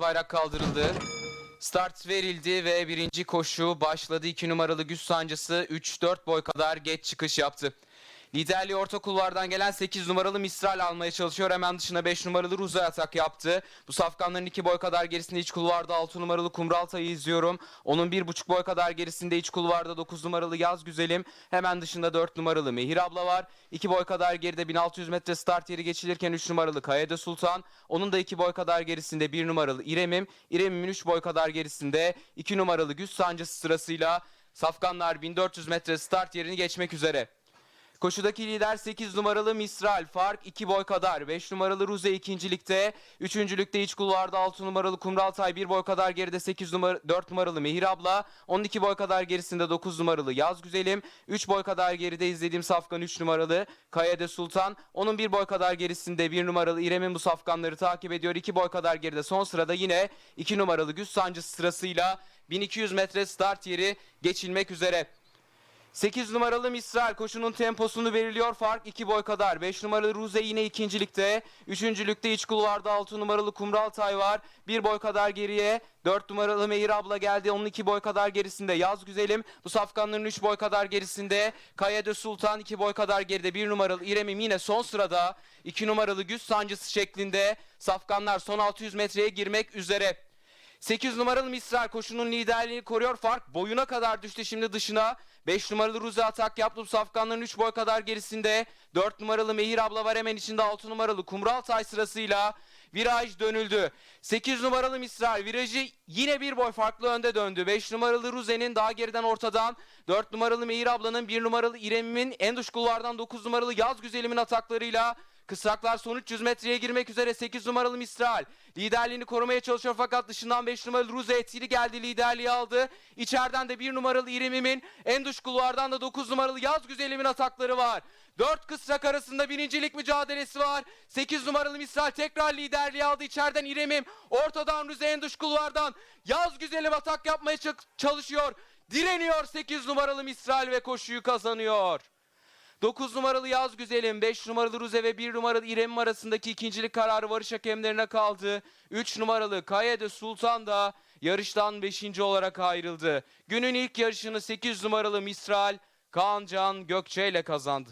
bayrak kaldırıldı. Start verildi ve birinci koşu başladı. 2 numaralı Güç Sancısı 3-4 boy kadar geç çıkış yaptı. Liderliği orta kulvardan gelen 8 numaralı Mistral almaya çalışıyor. Hemen dışına 5 numaralı Ruzay atak yaptı. Bu safkanların 2 boy kadar gerisinde iç kulvarda 6 numaralı Kumraltay'ı izliyorum. Onun 1,5 boy kadar gerisinde iç kulvarda 9 numaralı Yaz Güzelim. Hemen dışında 4 numaralı Mehir Abla var. 2 boy kadar geride 1600 metre start yeri geçilirken 3 numaralı Kayade Sultan. Onun da 2 boy kadar gerisinde 1 numaralı İremim. İremim'in 3 boy kadar gerisinde 2 numaralı Güç Sancısı sırasıyla Safkanlar 1400 metre start yerini geçmek üzere. Koşudaki lider 8 numaralı Misral. Fark 2 boy kadar. 5 numaralı Ruze ikincilikte. Üçüncülükte iç kulvarda 6 numaralı Kumraltay 1 boy kadar geride 8 numara 4 numaralı Mehir Abla. 12 boy kadar gerisinde 9 numaralı Yaz Güzelim. 3 boy kadar geride izlediğim safkan 3 numaralı Kayade Sultan. Onun 1 boy kadar gerisinde 1 numaralı İrem'in bu safkanları takip ediyor. 2 boy kadar geride son sırada yine 2 numaralı Güç Sancısı sırasıyla 1200 metre start yeri geçilmek üzere. 8 numaralı Misral koşunun temposunu veriliyor. Fark 2 boy kadar. 5 numaralı Ruze yine ikincilikte. Üçüncülükte iç kulvarda 6 numaralı Kumraltay var. 1 boy kadar geriye. 4 numaralı Mehir abla geldi. Onun 2 boy kadar gerisinde. Yaz Güzelim. Bu safkanların 3 boy kadar gerisinde. Kayade Sultan 2 boy kadar geride. 1 numaralı İremim yine son sırada. 2 numaralı Güç Sancısı şeklinde. Safkanlar son 600 metreye girmek üzere. 8 numaralı Misral koşunun liderliğini koruyor. Fark boyuna kadar düştü şimdi dışına. 5 numaralı Ruzi atak yaptı. Safkanların 3 boy kadar gerisinde. 4 numaralı Mehir abla var hemen içinde 6 numaralı Kumraltay sırasıyla. Viraj dönüldü. 8 numaralı Misral virajı yine bir boy farklı önde döndü. 5 numaralı Ruze'nin daha geriden ortadan. 4 numaralı Mehir ablanın 1 numaralı İrem'imin en dış kulvardan 9 numaralı Yaz Güzelim'in ataklarıyla Kısraklar son 300 metreye girmek üzere 8 numaralı Mistral. Liderliğini korumaya çalışıyor fakat dışından 5 numaralı Ruze etkili geldi liderliği aldı. İçeriden de 1 numaralı İremim'in en dış kulvardan da 9 numaralı Yaz Güzelim'in atakları var. 4 kısrak arasında birincilik mücadelesi var. 8 numaralı Mistral tekrar liderliği aldı. İçeriden İremim ortadan Ruze en dış kulvardan Yaz Güzelim atak yapmaya çalışıyor. Direniyor 8 numaralı Mistral ve koşuyu kazanıyor. 9 numaralı Yaz Güzelim, 5 numaralı Ruze ve 1 numaralı İrem arasındaki ikincilik kararı varış hakemlerine kaldı. 3 numaralı Kayede Sultan da yarıştan 5. olarak ayrıldı. Günün ilk yarışını 8 numaralı Mistral Kaan Can Gökçe ile kazandı.